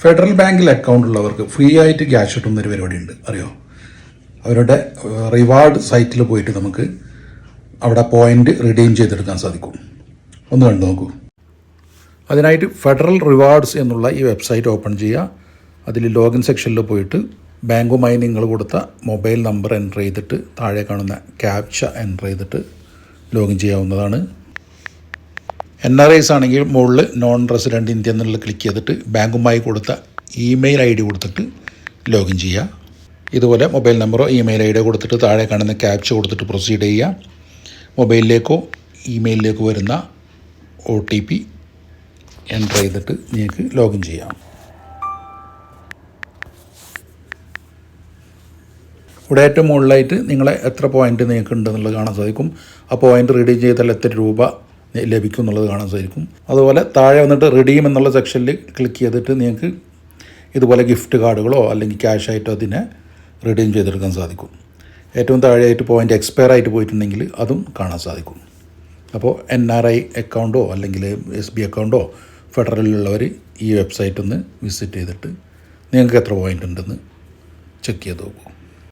Federal ബാങ്കിൽ account ഉള്ളവർക്ക് free ആയിട്ട് ക്യാഷ് ഒരു പരിപാടിയുണ്ട്. അറിയോ? അവരുടെ റിവാർഡ് സൈറ്റിൽ പോയിട്ട് നമുക്ക് അവിടെ പോയിന്റ് റിഡീം ചെയ്തെടുക്കാൻ സാധിക്കും. ഒന്ന് കണ്ടു നോക്കൂ. അതിനായിട്ട് ഫെഡറൽ റിവാർഡ്സ് എന്നുള്ള ഈ വെബ്സൈറ്റ് ഓപ്പൺ ചെയ്യുക. അതിൽ ലോഗിൻ സെക്ഷനിൽ പോയിട്ട് ബാങ്കുമായി നിങ്ങൾ കൊടുത്ത മൊബൈൽ നമ്പർ എന്റർ ചെയ്തിട്ട് താഴെ കാണുന്ന ക്യാപ്ച എന്റർ ചെയ്തിട്ട് ലോഗിൻ ചെയ്യാവുന്നതാണ്. എൻ ആർ ഐസ് ആണെങ്കിൽ മുകളിൽ നോൺ റെസിഡന്റ് ഇന്ത്യ എന്നുള്ളത് ക്ലിക്ക് ചെയ്തിട്ട് ബാങ്കുമായി കൊടുത്ത ഇമെയിൽ ഐ ഡി കൊടുത്തിട്ട് ലോഗിൻ ചെയ്യുക. ഇതുപോലെ മൊബൈൽ നമ്പറോ ഇമെയിൽ ഐ ഡിയോ കൊടുത്തിട്ട് താഴെ കാണുന്ന ക്യാപ്ച കൊടുത്തിട്ട് പ്രൊസീഡ് ചെയ്യുക. മൊബൈലിലേക്കോ ഇമെയിലിലേക്കോ വരുന്ന ഒ ടി പി എന്റർ ചെയ്തിട്ട് നിങ്ങൾക്ക് ലോഗിൻ ചെയ്യാം. ഇവിടെ ഏറ്റവും മുകളിലായിട്ട് നിങ്ങളെ എത്ര പോയിന്റ് നിങ്ങൾക്ക് ഉണ്ടെന്നുള്ളത് കാണാൻ സാധിക്കും. ആ പോയിന്റ് റീഡീം ചെയ്താൽ എത്ര രൂപ ലഭിക്കും എന്നുള്ളത് കാണാൻ സാധിക്കും. അതുപോലെ താഴെ വന്നിട്ട് റിഡീം എന്നുള്ള സെക്ഷനിൽ ക്ലിക്ക് ചെയ്തിട്ട് നിങ്ങൾക്ക് ഇതുപോലെ ഗിഫ്റ്റ് കാർഡുകളോ അല്ലെങ്കിൽ ക്യാഷ് ആയിട്ടോ അതിനെ റിഡീം ചെയ്തെടുക്കാൻ സാധിക്കും. ഏറ്റവും താഴെയായിട്ട് പോയിന്റ് എക്സ്പയർ ആയിട്ട് പോയിട്ടുണ്ടെങ്കിൽ അതും കാണാൻ സാധിക്കും. അപ്പോൾ എൻ ആർ ഐ അക്കൗണ്ടോ അല്ലെങ്കിൽ എസ് ബി അക്കൗണ്ടോ ഫെഡറലിലുള്ളവർ ഈ വെബ്സൈറ്റ് ഒന്ന് വിസിറ്റ് ചെയ്തിട്ട് നിങ്ങൾക്ക് എത്ര പോയിന്റ് ഉണ്ടെന്ന് ചെക്ക് ചെയ്ത് നോക്കൂ.